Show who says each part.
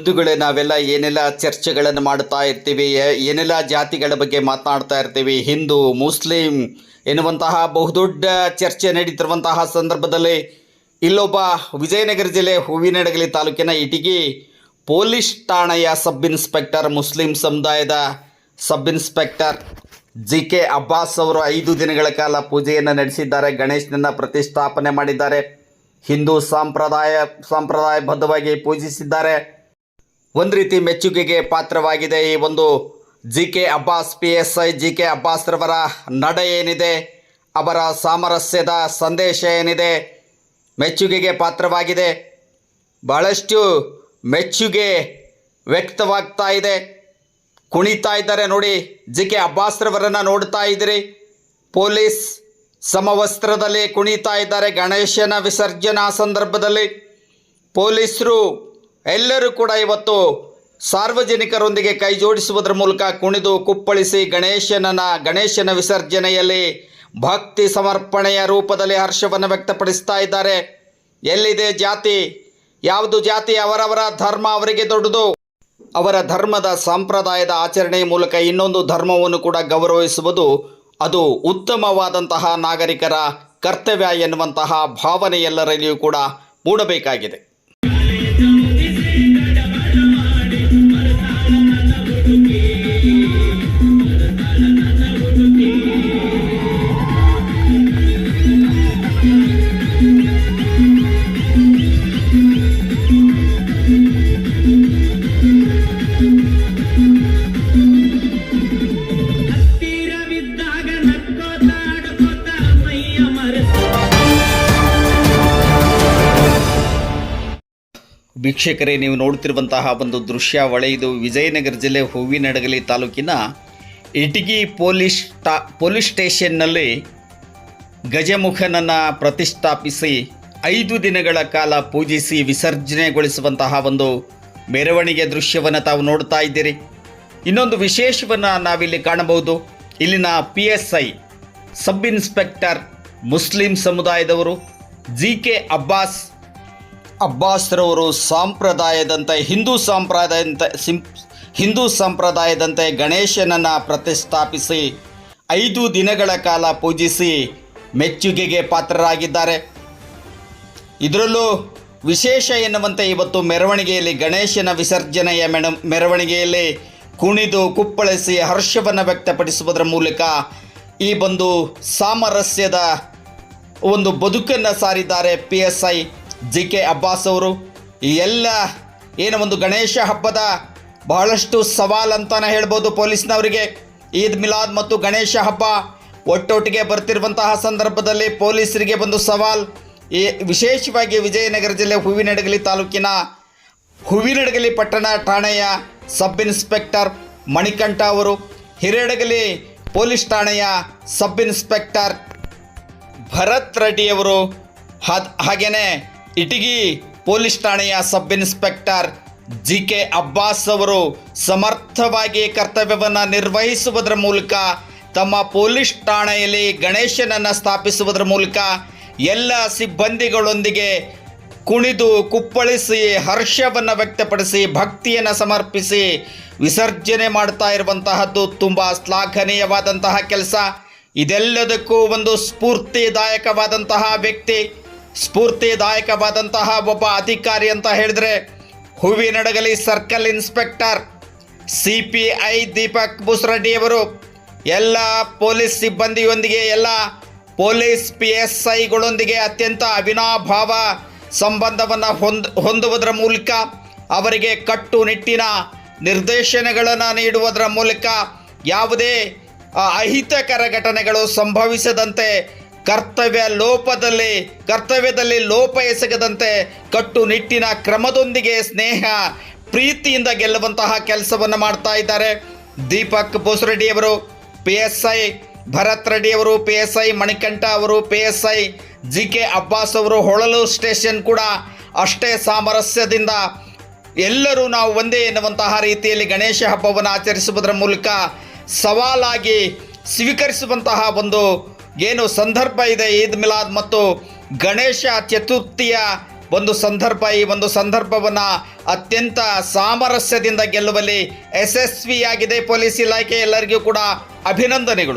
Speaker 1: ಬಂಧುಗಳೇ, ನಾವೆಲ್ಲ ಏನೆಲ್ಲ ಚರ್ಚೆಗಳನ್ನು ಮಾಡ್ತಾ ಇರ್ತೀವಿ ಏನೆಲ್ಲ ಜಾತಿಗಳ ಬಗ್ಗೆ ಮಾತನಾಡ್ತಾ ಇರ್ತೀವಿ, ಹಿಂದೂ, ಮುಸ್ಲಿಂ ಎನ್ನುವಂತಹ ಬಹುದೊಡ್ಡ ಚರ್ಚೆ ನಡೀತಿರುವಂತಹ ಸಂದರ್ಭದಲ್ಲಿ ಇಲ್ಲೊಬ್ಬ ವಿಜಯನಗರ ಜಿಲ್ಲೆ ಹೂವಿನಡಗಲಿ ತಾಲೂಕಿನ ಇಟಗಿ ಪೊಲೀಸ್ ಠಾಣೆಯ ಸಬ್ ಇನ್ಸ್ಪೆಕ್ಟರ್, ಮುಸ್ಲಿಂ ಸಮುದಾಯದ sub inspector G K Abbas ಅವರು ಐದು ದಿನಗಳ ಕಾಲ ಪೂಜೆಯನ್ನು ನಡೆಸಿದ್ದಾರೆ, ಗಣೇಶನನ್ನು ಪ್ರತಿಷ್ಠಾಪನೆ ಮಾಡಿದ್ದಾರೆ, ಹಿಂದೂ ಸಂಪ್ರದಾಯ, ಸಂಪ್ರದಾಯಬದ್ಧವಾಗಿ ಪೂಜಿಸಿದ್ದಾರೆ. ಒಂದು ರೀತಿ ಮೆಚ್ಚುಗೆಗೆ ಪಾತ್ರವಾಗಿದೆ ಈ ಒಂದು G K Abbas P S I G K ಅಬ್ಬಾಸ್ರವರ ನಡೆ ಏನಿದೆ, ಅವರ ಸಾಮರಸ್ಯದ ಸಂದೇಶ ಏನಿದೆ, ಮೆಚ್ಚುಗೆಗೆ ಪಾತ್ರವಾಗಿದೆ. ಬಹಳಷ್ಟು ಮೆಚ್ಚುಗೆ ವ್ಯಕ್ತವಾಗ್ತಾ ಇದೆ. ಕುಣಿತಾ ಇದ್ದಾರೆ ನೋಡಿ ಜಿ ಕೆ ಅಬ್ಬಾಸ್ರವರನ್ನು ನೋಡ್ತಾ ಇದ್ದೀರಿ. ಪೊಲೀಸ್ ಸಮವಸ್ತ್ರದಲ್ಲಿ ಕುಣಿತಾ ಇದ್ದಾರೆ ಗಣೇಶನ ವಿಸರ್ಜನಾ ಸಂದರ್ಭದಲ್ಲಿ. ಪೊಲೀಸರು ಎಲ್ಲರೂ ಕೂಡ ಇವತ್ತು ಸಾರ್ವಜನಿಕರೊಂದಿಗೆ ಕೈ ಜೋಡಿಸುವುದರ ಮೂಲಕ ಕುಣಿದು ಕುಪ್ಪಳಿಸಿ ಗಣೇಶನನ ಗಣೇಶನ ವಿಸರ್ಜನೆಯಲ್ಲಿ ಭಕ್ತಿ ಸಮರ್ಪಣೆಯ ರೂಪದಲ್ಲಿ ಹರ್ಷವನ್ನು ವ್ಯಕ್ತಪಡಿಸ್ತಾ ಇದ್ದಾರೆ. ಎಲ್ಲಿದೆ ಜಾತಿ? ಯಾವುದು ಜಾತಿ? ಅವರವರ ಧರ್ಮ ಅವರಿಗೆ ದೊಡ್ಡದು. ಅವರ ಧರ್ಮದ ಸಂಪ್ರದಾಯದ ಆಚರಣೆಯ ಮೂಲಕ ಇನ್ನೊಂದು ಧರ್ಮವನ್ನು ಕೂಡ ಗೌರವಿಸುವುದು ಅದು ಉತ್ತಮವಾದಂತಹ ನಾಗರಿಕರ ಕರ್ತವ್ಯ ಎನ್ನುವಂತಹ ಭಾವನೆ ಎಲ್ಲರಲ್ಲಿಯೂ ಕೂಡ ಮೂಡಬೇಕಾಗಿದೆ. ವೀಕ್ಷಕರೇ, ನೀವು ನೋಡ್ತಿರುವಂತಹ ಒಂದು ದೃಶ್ಯಾವಳಿ ಇದು ವಿಜಯನಗರ ಜಿಲ್ಲೆ ಹೂವಿನಡಗಲಿ ತಾಲೂಕಿನ ಇಟಗಿ ಪೊಲೀಸ್ ಟಾ ಪೊಲೀಸ್ ಸ್ಟೇಷನ್ನಲ್ಲಿ ಗಜಮುಖನನ್ನು ಪ್ರತಿಷ್ಠಾಪಿಸಿ ಐದು ದಿನಗಳ ಕಾಲ ಪೂಜಿಸಿ ವಿಸರ್ಜನೆಗೊಳಿಸುವಂತಹ ಒಂದು ಮೆರವಣಿಗೆ ದೃಶ್ಯವನ್ನು ತಾವು ನೋಡ್ತಾ ಇದ್ದೀರಿ. ಇನ್ನೊಂದು ವಿಶೇಷವನ್ನು ನಾವಿಲ್ಲಿ ಕಾಣಬಹುದು. ಇಲ್ಲಿನ P S I sub inspector Muslim ಸಮುದಾಯದವರು ಜಿ ಕೆ ಅಬ್ಬಾಸ್ ಅಬ್ಬಾಸ್ರವರು ಸಾಂಪ್ರದಾಯದಂತೆ, ಹಿಂದೂ ಸಂಪ್ರದಾಯದಂತೆ ಹಿಂದೂ ಸಂಪ್ರದಾಯದಂತೆ ಗಣೇಶನನ್ನು ಪ್ರತಿಷ್ಠಾಪಿಸಿ, ಐದು ದಿನಗಳ ಕಾಲ ಪೂಜಿಸಿ ಮೆಚ್ಚುಗೆಗೆ ಪಾತ್ರರಾಗಿದ್ದಾರೆ. ಇದರಲ್ಲೂ ವಿಶೇಷ ಎನ್ನುವಂತೆ ಇವತ್ತು ಮೆರವಣಿಗೆಯಲ್ಲಿ ಗಣೇಶನ ವಿಸರ್ಜನೆಯ ಮೆಣ, ಮೆರವಣಿಗೆಯಲ್ಲಿ ಕುಣಿದು ಕುಪ್ಪಳಿಸಿ ಹರ್ಷವನ್ನು ವ್ಯಕ್ತಪಡಿಸುವುದರ ಮೂಲಕ ಈ ಒಂದು ಸಾಮರಸ್ಯದ ಒಂದು ಬದುಕನ್ನು ಸಾರಿದ್ದಾರೆ P S I G K Abbas ಅವರು, ಈ ಎಲ್ಲ ಏನು ಒಂದು ಗಣೇಶ ಹಬ್ಬದ ಬಹಳಷ್ಟು ಸವಾಲ್ ಅಂತಾನೆ ಹೇಳ್ಬೋದು ಪೊಲೀಸ್ನವರಿಗೆ. ಈದ್ ಮಿಲಾದ್ ಮತ್ತು ಗಣೇಶ ಹಬ್ಬ ಒಟ್ಟೊಟ್ಟಿಗೆ ಬರ್ತಿರುವಂತಹ ಸಂದರ್ಭದಲ್ಲಿ ಪೊಲೀಸರಿಗೆ ಒಂದು ಸವಾಲ್. ಈ ವಿಶೇಷವಾಗಿ ವಿಜಯನಗರ ಜಿಲ್ಲೆ ಹೂವಿನಡಗಲಿ ತಾಲೂಕಿನ ಹೂವಿನಡಗಲಿ ಪಟ್ಟಣ ಠಾಣೆಯ ಸಬ್ ಇನ್ಸ್ಪೆಕ್ಟರ್ ಮಣಿಕಂಠ ಅವರು, ಹಿರೇಡಗಲಿ ಪೊಲೀಸ್ ಠಾಣೆಯ ಸಬ್ ಇನ್ಸ್ಪೆಕ್ಟರ್ ಭರತ್ ರೆಡ್ಡಿಯವರು ಹಾಗೇನೆ ಇಟಗಿ ಪೊಲೀಸ್ ಠಾಣೆಯ sub inspector G K Abbas ಅವರು ಸಮರ್ಥವಾಗಿ ಕರ್ತವ್ಯವನ್ನು ನಿರ್ವಹಿಸುವುದರ ಮೂಲಕ ತಮ್ಮ ಪೊಲೀಸ್ ಠಾಣೆಯಲ್ಲಿ ಗಣೇಶನನ್ನು ಸ್ಥಾಪಿಸುವುದರ ಮೂಲಕ ಎಲ್ಲ ಸಿಬ್ಬಂದಿಗಳೊಂದಿಗೆ ಕುಣಿದು ಕುಪ್ಪಳಿಸಿ ಹರ್ಷವನ್ನು ವ್ಯಕ್ತಪಡಿಸಿ ಭಕ್ತಿಯನ್ನು ಸಮರ್ಪಿಸಿ ವಿಸರ್ಜನೆ ಮಾಡ್ತಾ ಇರುವಂತಹದ್ದು ತುಂಬ ಶ್ಲಾಘನೀಯವಾದಂತಹ ಕೆಲಸ. ಇದೆಲ್ಲದಕ್ಕೂ ಒಂದು ಸ್ಫೂರ್ತಿದಾಯಕವಾದಂತಹ ವ್ಯಕ್ತಿ. ಸ್ಫೂರ್ತಿದಾಯಕವಾದಂತಹ ಒಬ್ಬ ಅಧಿಕಾರಿ ಅಂತ ಹೇಳಿದ್ರೆ Hoovinahadagali circle inspector C P I Deepak ಬುಸ್ರೆಡ್ಡಿಯವರು ಎಲ್ಲ ಪೊಲೀಸ್ ಸಿಬ್ಬಂದಿಯೊಂದಿಗೆ, ಎಲ್ಲ ಪೊಲೀಸ್ ಪಿ ಎಸ್ ಐಗಳೊಂದಿಗೆ ಅತ್ಯಂತ ಅವಿನಾಭಾವ ಸಂಬಂಧವನ್ನು ಹೊಂದ್, ಹೊಂದುವುದರ ಮೂಲಕ ಅವರಿಗೆ ಕಟ್ಟುನಿಟ್ಟಿನ ನಿರ್ದೇಶನಗಳನ್ನು ನೀಡುವುದರ ಮೂಲಕ ಯಾವುದೇ ಅಹಿತಕರ ಘಟನೆಗಳು ಸಂಭವಿಸದಂತೆ ಕರ್ತವ್ಯ ಲೋಪದಲ್ಲಿ, ಕರ್ತವ್ಯದಲ್ಲಿ ಲೋಪ ಎಸಗದಂತೆ ಕಟ್ಟುನಿಟ್ಟಿನ ಕ್ರಮದೊಂದಿಗೆ ಸ್ನೇಹ, ಪ್ರೀತಿಯಿಂದ ಗೆಲ್ಲುವಂತಹ ಕೆಲಸವನ್ನು ಮಾಡ್ತಾ ಇದ್ದಾರೆ. ದೀಪಕ್ ಬೋಸ್ರೆಡ್ಡಿಯವರು ಪಿ ಎಸ್ ಐ, ಭರತ್ ರೆಡ್ಡಿಯವರು ಪಿ ಎಸ್ ಐ, ಮಣಿಕಂಠ ಅವರು, P S I, G K Abbas ಅವರು, ಹೊಳಲು ಸ್ಟೇಷನ್ ಕೂಡ ಅಷ್ಟೇ ಸಾಮರಸ್ಯದಿಂದ ಎಲ್ಲರೂ ನಾವು ಒಂದೇ ಎನ್ನುವಂತಹ ರೀತಿಯಲ್ಲಿ ಗಣೇಶ ಹಬ್ಬವನ್ನು ಆಚರಿಸುವುದರ ಮೂಲಕ ಸವಾಲಾಗಿ ಸ್ವೀಕರಿಸುವಂತಹ ಒಂದು ಏನು ಸಂದರ್ಭ ಇದೆ ಈದ್ ಮಿಲಾದ್ ಮತ್ತು ಗಣೇಶ ಚತುರ್ಥಿಯ ಒಂದು ಸಂದರ್ಭ, ಈ ಒಂದು ಸಂದರ್ಭವನ್ನು ಅತ್ಯಂತ ಸಾಮರಸ್ಯದಿಂದ ಗೆಲ್ಲುವಲ್ಲಿ ಯಶಸ್ವಿಯಾಗಿದೆ ಪೊಲೀಸ್ ಇಲಾಖೆ. ಎಲ್ಲರಿಗೂ ಕೂಡ ಅಭಿನಂದನೆಗಳು.